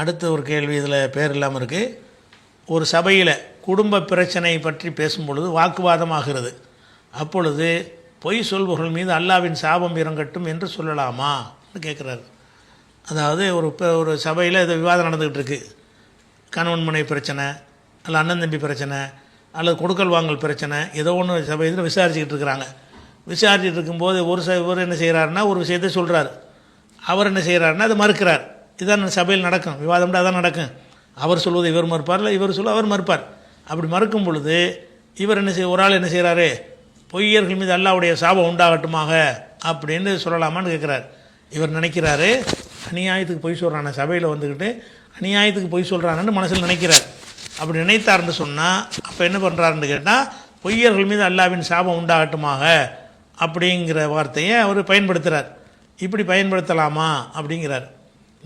அடுத்த ஒரு கேள்வி இதில் பேர் இல்லாமல் இருக்குது ஒரு சபையில் குடும்ப பிரச்சனை பற்றி பேசும்பொழுது வாக்குவாதமாகிறது அப்பொழுது பொய் சொல்பவர்கள் மீது அல்லாவின் சாபம் இறங்கட்டும் என்று சொல்லலாமா கேட்குறாரு அதாவது ஒரு ஒரு சபையில் இது விவாதம் நடந்துக்கிட்டு இருக்குது கணவன் மனை பிரச்சனை அல்ல அண்ணன் தம்பி பிரச்சனை அல்லது கொடுக்கல் வாங்கல் பிரச்சனை ஏதோ ஒன்று சபை இதில் விசாரிச்சுக்கிட்டு இருக்கிறாங்க. விசாரிச்சுட்டு இருக்கும்போது ஒரு ச இவர் என்ன செய்கிறாருன்னா ஒரு விஷயத்தை சொல்கிறார் அவர் என்ன செய்கிறாருன்னா அதை மறுக்கிறார். இதான் சபையில் நடக்கும். விவாதம்டா அதான் நடக்கும். அவர் சொல்வதை இவர் மறுப்பார் இல்லை இவர் சொல்ல அவர் மறுப்பார். அப்படி மறுக்கும் பொழுது இவர் என்ன செய்ய ஒரு ஆள் என்ன செய்கிறாரு? பொய்யர்கள் மீது அல்லாவுடைய சாபம் உண்டாகட்டுமாக அப்படின்னு சொல்லலாமான்னு கேட்குறாரு. இவர் நினைக்கிறாரு அநியாயத்துக்கு பொய் சொல்கிறான சபையில் வந்துக்கிட்டு அநியாயத்துக்கு பொய் சொல்கிறான்னு மனசில் நினைக்கிறார். அப்படி நினைத்தார்னு சொன்னால் அப்போ என்ன பண்ணுறாருன்னு கேட்டால் பொய்யர்கள் மீது அல்லாவின் சாபம் உண்டாகட்டுமாக அப்படிங்கிற வார்த்தையை அவர் பயன்படுத்துகிறார் இப்படி பயன்படுத்தலாமா அப்படிங்கிறார்.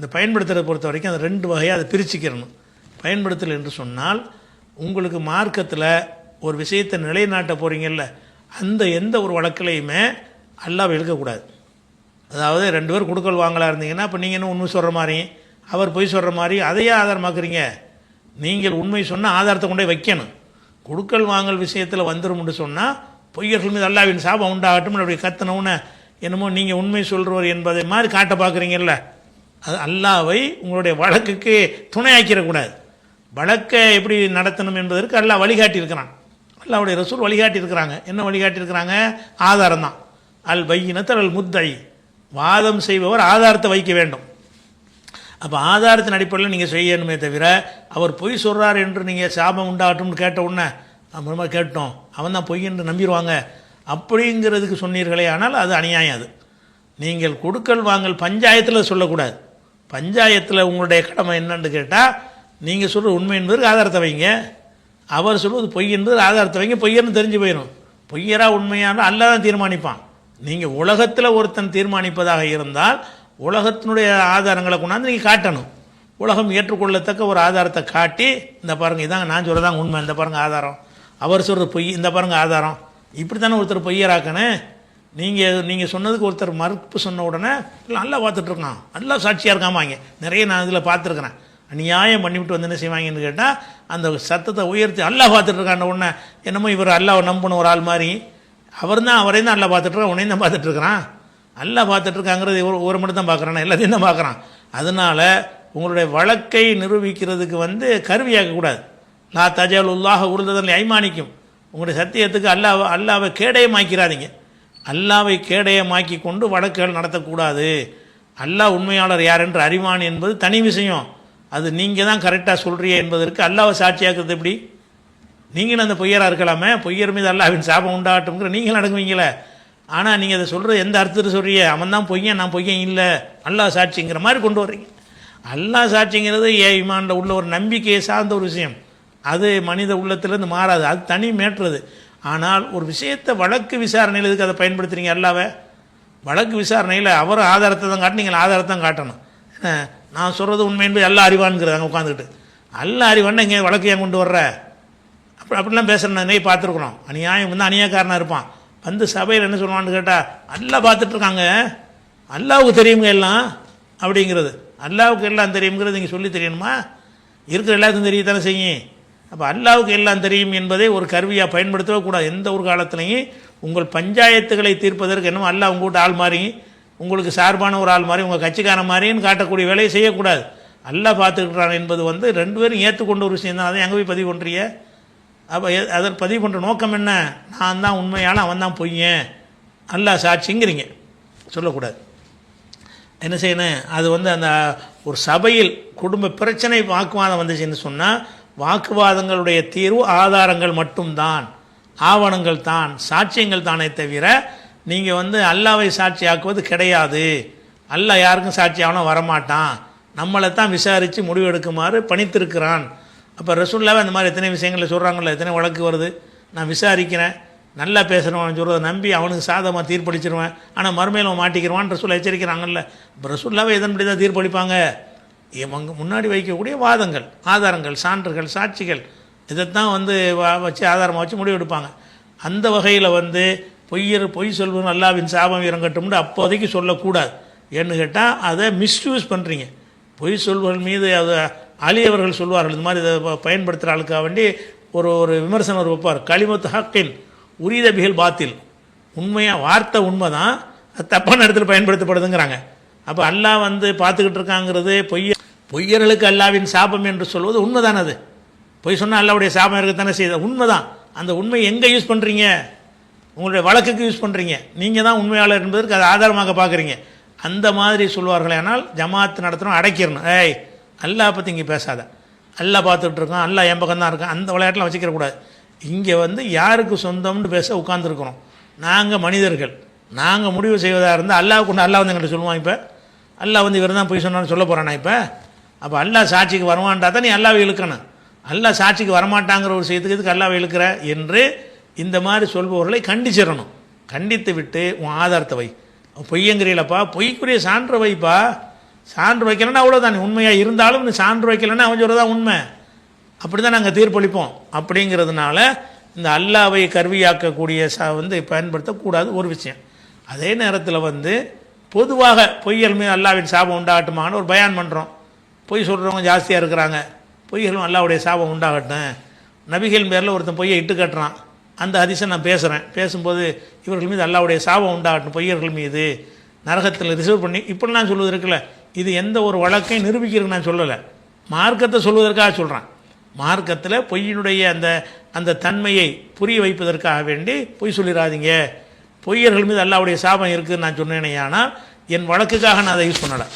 இந்த பயன்படுத்துகிறத பொறுத்த வரைக்கும் அந்த ரெண்டு வகையாக அதை பிரிச்சுக்கிறணும். பயன்படுத்தல் என்று சொன்னால் உங்களுக்கு மார்க்கத்தில் ஒரு விஷயத்தை நிலைநாட்ட போகிறீங்கல்ல அந்த எந்த ஒரு வழக்கிலையுமே அல்லாவை இழுக்கக்கூடாது அதாவது ரெண்டு பேர் கொடுக்கல் வாங்கலாக இருந்தீங்கன்னா இப்போ நீங்கள் என்ன உண்மை சொல்கிற மாதிரி? அவர் பொய் சொல்கிற மாதிரி? அதையே ஆதாரமாக்குறீங்க. நீங்கள் உண்மை சொன்னால் ஆதாரத்தை கொண்டே வைக்கணும். கொடுக்கல் வாங்கல் விஷயத்தில் வந்துடும்னு சொன்னால் பொய்யர்கள் மீது அல்லாவின் சாபம் உண்டாகட்டும் அப்படி கத்தனவுன்னு என்னமோ நீங்கள் உண்மை சொல்கிறவர் என்பதை மாதிரி காட்ட பார்க்குறீங்கல்ல. அது அல்லாவை உங்களுடைய வழக்குக்கு துணையாக்கிடக்கூடாது வழக்கை எப்படி நடத்தணும் என்பதற்கு அல்லாஹ் வழிகாட்டியிருக்கிறான். அல்லாவுடைய ரசூல் வழிகாட்டியிருக்கிறாங்க. என்ன வழிகாட்டியிருக்கிறாங்க? ஆதாரம் தான். அல் பையினத்தல் அல் முத்தை. வாதம் செய்பவர் ஆதாரத்தை வைக்க வேண்டும். அப்போ ஆதாரத்தின் அடிப்படையில் நீங்கள் செய்யணுமே தவிர அவர் பொய் சொல்கிறார் என்று நீங்கள் சாபம் உண்டாகட்டும்னு கேட்ட உடனே அப்புறமா கேட்டோம். அவன் தான் பொய் என்று நம்பிடுவாங்க. அப்படிங்கிறதுக்கு சொன்னீர்களே ஆனால் அது அநியாயம் அது. நீங்கள் கொடுக்கல் வாங்கல் பஞ்சாயத்தில் சொல்லக்கூடாது. பஞ்சாயத்தில் உங்களுடைய கடமை என்னன்னு கேட்டால் நீங்கள் சொல்கிற உண்மை என்பதற்கு ஆதாரத்தை வைங்க. அவர் சொல்வது பொய் என்பது ஆதாரத்தை வைங்க. பொய்யன்னு தெரிஞ்சு போயிடும் பொய்யரா உண்மையான அல்ல தான் தீர்மானிப்பான். நீங்கள் உலகத்தில் ஒருத்தன் தீர்மானிப்பதாக இருந்தால் உலகத்தினுடைய ஆதாரங்களை கொண்டாந்து நீங்கள் காட்டணும். உலகம் ஏற்றுக்கொள்ளத்தக்க ஒரு ஆதாரத்தை காட்டி இந்த பாருங்கள் இதாங்க நான் சொல்கிறதாங்க உண்மை. இந்த பாருங்க ஆதாரம். அவர் சொல்கிறது பொய் இந்த பாருங்கள் ஆதாரம். இப்படி தானே ஒருத்தர் பொய்யராக்கணும்? நீங்கள் நீங்கள் சொன்னதுக்கு ஒருத்தர் மறுப்பு சொன்ன உடனே நல்லா பார்த்துட்ருக்கான். நல்லா சாட்சியாக இருக்காமாங்க நிறைய நான் இதில் பார்த்துருக்குறேன். அநியாயம் பண்ணிவிட்டு வந்து என்ன செய்வாங்கன்னு கேட்டால் அந்த சத்தத்தை உயர்த்தி அல்லாஹ் பார்த்துட்ருக்கான உடனே என்னமோ இவர் அல்லாவை நம்பணும் ஒரு ஆள் மாதிரி. அவர் தான் அவரையும் தான் அல்லா பார்த்துட்ருக்கான் உனையும் தான் பார்த்துட்ருக்குறான். நல்லா பார்த்துட்ருக்காங்கிறது ஒரு ஒரு மட்டும் தான் பார்க்குறான்? எல்லாத்தையும் தான் பார்க்குறான். அதனால் உங்களுடைய வழக்கை நிரூபிக்கிறதுக்கு வந்து கருவியாக்கக்கூடாது லா தஜால் உள்ளாக உருந்ததில் ஐமானிக்கும் உங்களுடைய சத்தியத்துக்கு அல்லாவை அல்லாவை கேடயமாக்கிறாதீங்க. அல்லாவை கேடயமாக்கி கொண்டு வழக்குகள் நடத்தக்கூடாது. அல்லாஹ் உண்மையாளர் யார் என்று அறிவான் என்பது தனி விஷயம். அது நீங்கள் தான் கரெக்டாக சொல்கிறீ என்பதற்கு அல்லாவை சாட்சியாக்குறது எப்படி? நீங்களும் அந்த பொய்யராக இருக்கலாமே? பொய்யர் மீது அல்லாவின் சாபம் உண்டாகட்டும்ங்கிற நீங்கள் நடக்குவீங்களே ஆனால் நீங்கள் அதை சொல்கிறது எந்த அர்த்தத்தில் சொல்கிறீங்க அவன் தான் பொய்யன் நான் பொய்யன் இல்லை. அல்லாஹ் சாட்சிங்கிற மாதிரி கொண்டு வர்றீங்க. அல்லாஹ் சாட்சிங்கிறது ஏ இமானில் உள்ள ஒரு நம்பிக்கையை சார்ந்த ஒரு விஷயம். அது மனித உள்ளத்திலேருந்து மாறாது. அது தனி மேற்றுறது ஆனால் ஒரு விஷயத்தை வழக்கு விசாரணையில் இதுக்கு அதை பயன்படுத்துகிறீங்க அல்லாவே? வழக்கு விசாரணையில் அவர் ஆதாரத்தை தான் காட்டணும் நீங்கள் ஆதாரத்தை தான் காட்டணும். என்ன? நான் சொல்கிறது உண்மை என்பது எல்லா அறிவான்ங்கிறது அங்கே உட்காந்துக்கிட்டு எல்லா அறிவான்னு இங்கே வழக்கு ஏன் கொண்டு வர்ற? அப்படி அப்படிலாம் பேசுகிறேன் நிறைய பார்த்துருக்குறோம். அநியாயம் வந்து அநியாயக்காரனாக இருப்பான். வந்து சபையில் என்ன சொல்லுவான்னு கேட்டால் நல்லா பார்த்துட்ருக்காங்க. அல்லாவுக்கு தெரியுங்க எல்லாம் அப்படிங்கிறது. அல்லாவுக்கு எல்லாம் தெரியுங்கிறது நீங்கள் சொல்லி தெரியணுமா? இருக்கிற எல்லாத்துக்கும் தெரியத்தானே செய்யும். அப்போ அல்லாவுக்கு எல்லாம் தெரியும் என்பதை ஒரு கருவியாக பயன்படுத்தவே கூடாது. எந்த ஒரு காலத்துலையும் உங்கள் பஞ்சாயத்துகளை தீர்ப்பதற்கு என்னமோ அல்லாஹ் உங்கள்கிட்ட ஆள் மாதிரி உங்களுக்கு சார்பான ஒரு ஆள் மாதிரி உங்கள் கட்சிக்காரன் மாதிரின்னு காட்டக்கூடிய வேலையை செய்யக்கூடாது. அல்லாஹ் பார்த்துக்கிட்டான் என்பது வந்து ரெண்டு பேரும் ஏற்றுக்கொண்ட ஒரு விஷயம் தான். அதை எங்கே போய் பதிவு பண்ணுறிய அப்போ அதை பதிவு பண்ணுற நோக்கம் என்ன? நான் தான் உண்மையான அவன் தான் பொய்யன். அல்லா சாட்சிங்கிறீங்க. சொல்லக்கூடாது. என்ன செய்யணும்? அது வந்து அந்த ஒரு சபையில் குடும்ப பிரச்சனை வாக்குவாதம் வந்துச்சுன்னு சொன்னால் வாக்குவாதங்களுடைய தீர்வு ஆதாரங்கள் மட்டும்தான். ஆவணங்கள் தான் சாட்சியங்கள் தானே தவிர நீங்கள் வந்து அல்லாவை சாட்சியாக்குவது கிடையாது. அல்லா யாருக்கும் சாட்சியாகணும் வரமாட்டான். நம்மளை தான் விசாரித்து முடிவு எடுக்குமாறு பணித்திருக்கிறான். அப்போ ரசூல்லாவே அந்த மாதிரி எத்தனை விஷயங்களை சொல்கிறாங்களோ எத்தனை வழக்கு வருது? நான் விசாரிக்கிறேன். நல்லா பேசுகிறவன் சொல்கிறத நம்பி அவனுக்கு சாதமாக தீர்ப்பளிச்சிருவேன். ஆனால் மறுமையில் அவன் மாட்டிக்கிறவான் ரசூல் எச்சரிக்கிறாங்கல்ல. இப்போ ரசூல்லாவே இதன்படி தான் தீர்ப்பளிப்பாங்க? இவங்க முன்னாடி வைக்கக்கூடிய வாதங்கள் ஆதாரங்கள் சான்றுகள் சாட்சிகள் இதைத்தான் வந்து வச்சு ஆதாரமாக வச்சு முடிவெடுப்பாங்க. அந்த வகையில் வந்து பொய்யர் பொய் சொல்வன் அல்லாவின் சாபம் இறங்கட்டும்னு அப்போதைக்கு சொல்லக்கூடாது. ஏன்னு கேட்டால் அதை மிஸ்யூஸ் பண்ணுறீங்க பொய் சொல்வர்கள் மீது அது அலியவர்கள் சொல்வார்கள். இந்த மாதிரி இதை பயன்படுத்துகிற ஆளுக்காக வேண்டி ஒரு ஒரு விமர்சனம் வைப்பார். களிமத்து ஹக்கின் உரிதபிகள் பாத்தில். உண்மையாக வார்த்தை உண்மை தான் அது தப்பான இடத்துல பயன்படுத்தப்படுதுங்கிறாங்க. அப்போ அல்லாஹ் வந்து பார்த்துக்கிட்டு இருக்காங்கிறது பொய்ய பொய்யர்களுக்கு அல்லாவின் சாபம் என்று சொல்வது உண்மைதானே அது. பொய் சொன்னால் அல்லாவுடைய சாபம் இருக்கத்தானே செய்த உண்மைதான். அந்த உண்மை எங்கே யூஸ் பண்ணுறீங்க உங்களுடைய வழக்குக்கு யூஸ் பண்ணுறீங்க நீங்கள் தான் உண்மையாளர் என்பதற்கு அதை ஆதாரமாக பார்க்குறீங்க. அந்த மாதிரி சொல்வார்களே ஆனால் ஜமாத் நடத்துகிறோம் அடைக்கிறணும் ஏய் அல்லாஹ் பற்றி இங்கே பேசாத. அல்லா பார்த்துட்டு இருக்கோம் அல்லா என் பக்கம் தான் இருக்கான். அந்த விளையாட்டுலாம் வச்சுக்கிறக்கூடாது இங்கே வந்து யாருக்கு சொந்தம்னு பேச உட்காந்துருக்குறோம் நாங்கள் மனிதர்கள். நாங்கள் முடிவு செய்வதாக இருந்தால் அல்லாஹ் கொண்டு அல்லா வந்து எங்கிட்ட சொல்லுவான் இப்போ. அல்லாஹ் வந்து இவர் தான் போய் சொன்னான்னு சொல்ல போகிறானா இப்போ? அப்போ அல்லாஹ் சாட்சிக்கு வருவான்டா தான் நீ அல்லாவை இழுக்கணும். அல்லாஹ் சாட்சிக்கு வரமாட்டாங்கிற ஒரு செய்யத்துக்கு இதுக்கு அல்லாவை இழுக்கிற? என்று இந்த மாதிரி சொல்பவர்களை கண்டிச்சிடணும். கண்டித்து விட்டு உன் ஆதாரத்தை வை. பொய்யங்கிறீங்களப்பா பொய்க்குரிய சான்று வைப்பா. சான்று வைக்கலன்னா அவ்வளோதான் உண்மையாக இருந்தாலும் நீ சான்று வைக்கலன்னா அவன் சொல்கிறதான் உண்மை. அப்படி தான் நாங்கள் தீர்ப்பளிப்போம். அப்படிங்கிறதுனால இந்த அல்லாவை கருவியாக்கக்கூடிய ச வந்து பயன்படுத்தக்கூடாது ஒரு விஷயம். அதே நேரத்தில் வந்து பொதுவாக பொய்யல் மீது அல்லாவின் சாபம் உண்டாகட்டுமான்னு ஒரு பயான் பண்ணுறோம் பொய் சொல்கிறவங்க ஜாஸ்தியாக இருக்கிறாங்க. பொய்களும் அல்லாவுடைய சாபம் உண்டாகட்டும். நபிகள் பேரில் ஒருத்தன் பொய்யை இட்டு கட்டுறான். அந்த ஹதீஸை நான் பேசுகிறேன் பேசும்போது இவர்கள் மீது அல்லாவுடைய சாபம் உண்டாகட்டும் பொய்யர்கள் மீது. நரகத்தில் ரிசர்வ் பண்ணி இப்படிலாம் சொல்வது இருக்குல்ல. இது எந்த ஒரு வழக்கையும் நிரூபிக்கிறதுக்கு நான் சொல்லலை. மார்க்கத்தை சொல்வதற்காக சொல்கிறேன் மார்க்கத்தில் பொய்யினுடைய அந்த அந்த தன்மையை புரிய வைப்பதற்காக வேண்டி பொய் சொல்லிடாதீங்க பொய்யர்கள் மீது அல்லாவுடைய சாபம் இருக்குதுன்னு நான் சொன்னேனே ஆனால் என் வழக்குக்காக நான் அதை யூஸ் பண்ணலை.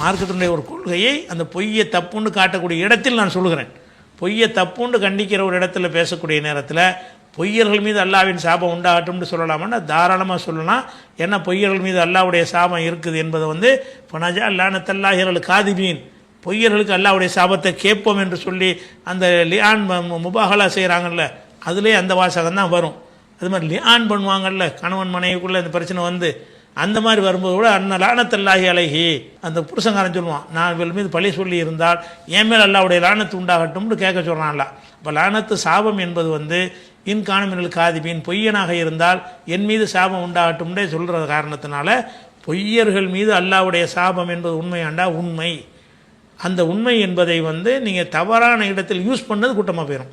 மார்க்கத்தினுடைய ஒரு கொள்கையை அந்த பொய்யை தப்புன்னு காட்டக்கூடிய இடத்தில் நான் சொல்லுகிறேன். பொய்யை தப்புன்னு கண்டிக்கிற ஒரு இடத்துல பேசக்கூடிய நேரத்தில் பொய்யர்கள் மீது அல்லாவின் சாபம் உண்டாகட்டும்னு சொல்லலாம்னா தாராளமாக சொல்லலாம். ஏன்னா பொய்யர்கள் மீது அல்லாவுடைய சாபம் இருக்குது என்பதை வந்து பனஜா அல்லானத்தல்லாஹிரல் காதிபீன். பொய்யர்களுக்கு அல்லாவுடைய சாபத்தை கேட்போம் என்று சொல்லி அந்த லியான் முபாகலா செய்கிறாங்கல்ல அதுலேயே அந்த வாசகம் தான் வரும். அது மாதிரி லியான் பண்ணுவாங்கல்ல கணவன் மனைவிக்குள்ளே இந்த பிரச்சனை வந்து அந்த மாதிரி வரும்போது கூட அண்ணன் லானத்தல்லாகி அழகி அந்த புருஷங்காரன் சொல்லுவான் நான் இவள் மீது பழி சொல்லி இருந்தால் என் மேல் அல்லாவுடைய லானத்து உண்டாகட்டும்னு கேட்க சொல்கிறான்ல அப்போ லானத்து சாபம் என்பது வந்து இன்காணமினல் காதிபின். பொய்யனாக இருந்தால் என் மீது சாபம் உண்டாகட்டும்னே சொல்கிற காரணத்தினால பொய்யர்கள் மீது அல்லாவுடைய சாபம் என்பது உண்மையாண்டா உண்மை. அந்த உண்மை என்பதை வந்து நீங்கள் தவறான இடத்தில் யூஸ் பண்ணது கூட்டமாக போயிடும்